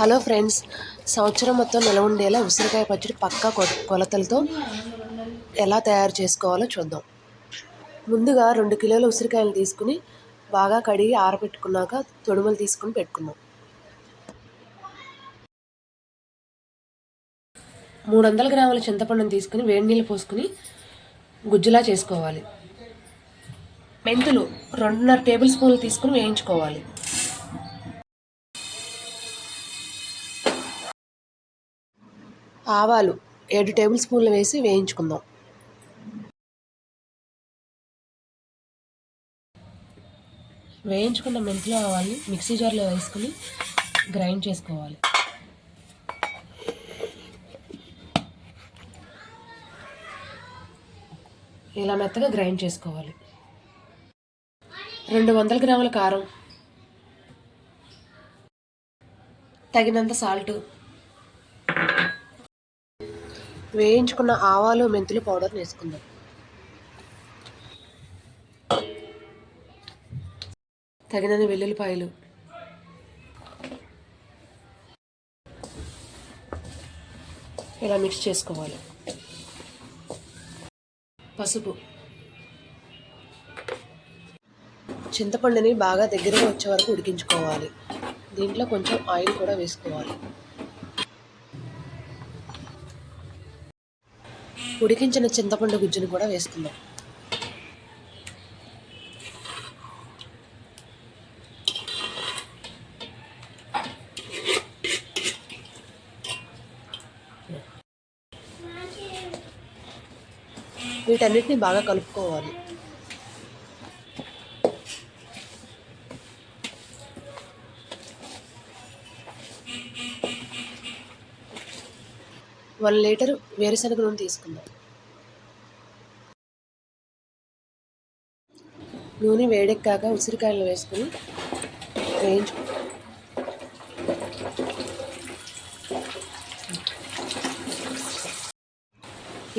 Hello friends సంవత్సరం మొత్తం నిలవ ఉండేలా ఉసిరికాయ పచ్చడి పక్కా కొ- కొలతలతో ఎలా తయారు చేసుకోవాలో చూద్దాం. ముందుగా రెండు కిలోల ఉసిరికాయలు తీసుకుని బాగా కడిగి ఆరబెట్టుకున్నాక తొడుమలు తీసుకుని పెట్టుకుందాం. మూడు వందల గ్రాముల చింతపండుని తీసుకుని వేడి నీళ్ళు పోసుకుని గుజ్జులా చేసుకోవాలి. మెంతులు రెండున్నర టేబుల్ స్పూన్లు తీసుకుని వేయించుకోవాలి. ఆవాలు ఏడు టేబుల్ స్పూన్లు వేసి వేయించుకుందాం. వేయించుకున్న మెంతులు ఆవాలని మిక్సీ జార్లో వేసుకుని గ్రైండ్ చేసుకోవాలి. ఇలా మెత్తగా గ్రైండ్ చేసుకోవాలి. రెండు వందల గ్రాముల కారం తగినంత సాల్ట్ వేయించుకున్న ఆవాలు మెంతులు పౌడర్ వేసుకుందాం తగినన్ని వెల్లుల్లిపాయలు. ఇలా మిక్స్ చేసుకోవాలి. పసుపు. చింతపండుని బాగా దగ్గరగా వచ్చే వరకు ఉడికించుకోవాలి. దీంట్లో కొంచెం ఆయిల్ కూడా వేసుకోవాలి. ఉడికించిన చింతపండు గుజ్జును కూడా వేసుకుందాం. వీటన్నిటిని బాగా కలుపుకోవాలి. వన్ లీటర్ వేరుశనగ నూనె తీసుకుందాం. నూనె వేడెక్కాక ఉసిరికాయలు వేసుకుని వేయించు.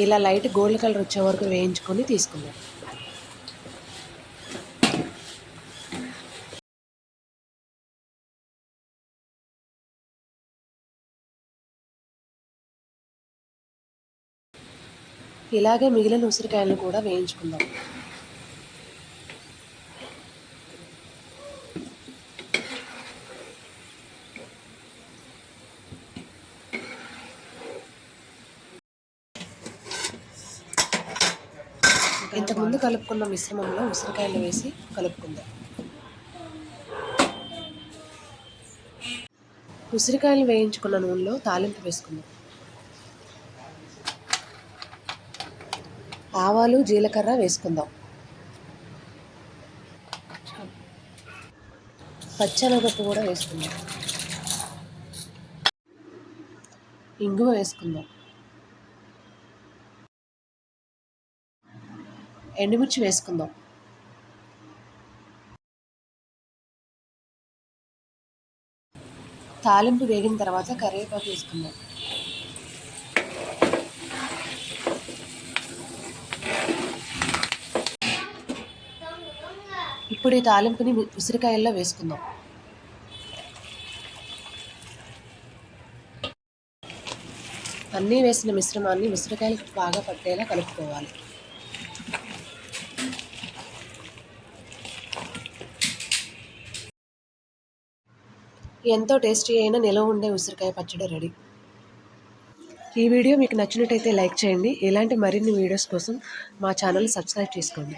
ఇలా లైట్ గోల్డ్ కలర్ వచ్చే వరకు వేయించుకొని తీసుకుందాం. ఇలాగే మిగిలిన ఉసిరికాయలను కూడా వేయించుకుందాం. ఇంతకుముందు కలుపుకున్న మిశ్రమంలో ఉసిరికాయలు వేసి కలుపుకుందాం. ఉసిరికాయలు వేయించుకున్న నూనెలో తాలింపు వేసుకుందాం. ఆవాలు జీలకర్ర వేసుకుందాం. పచ్చనగప్పు కూడా వేసుకుందాం. ఇంగువ వేసుకుందాం. ఎండుమిర్చి వేసుకుందాం. తాలింపు వేగిన తర్వాత కరివేపాకు వేసుకుందాం. ఇప్పుడు ఈ తాలింపుని ఉసిరికాయల్లో వేసుకుందాం. అన్నీ వేసిన మిశ్రమాన్ని ఉసిరికాయలకు బాగా పట్టేలా కలుపుకోవాలి. ఎంతో టేస్టీ అయిన నిలవ ఉండే ఉసిరికాయ పచ్చడి రెడీ. ఈ వీడియో మీకు నచ్చినట్టయితే లైక్ చేయండి. ఇలాంటి మరిన్ని వీడియోస్ కోసం మా ఛానల్ సబ్స్క్రైబ్ చేసుకోండి.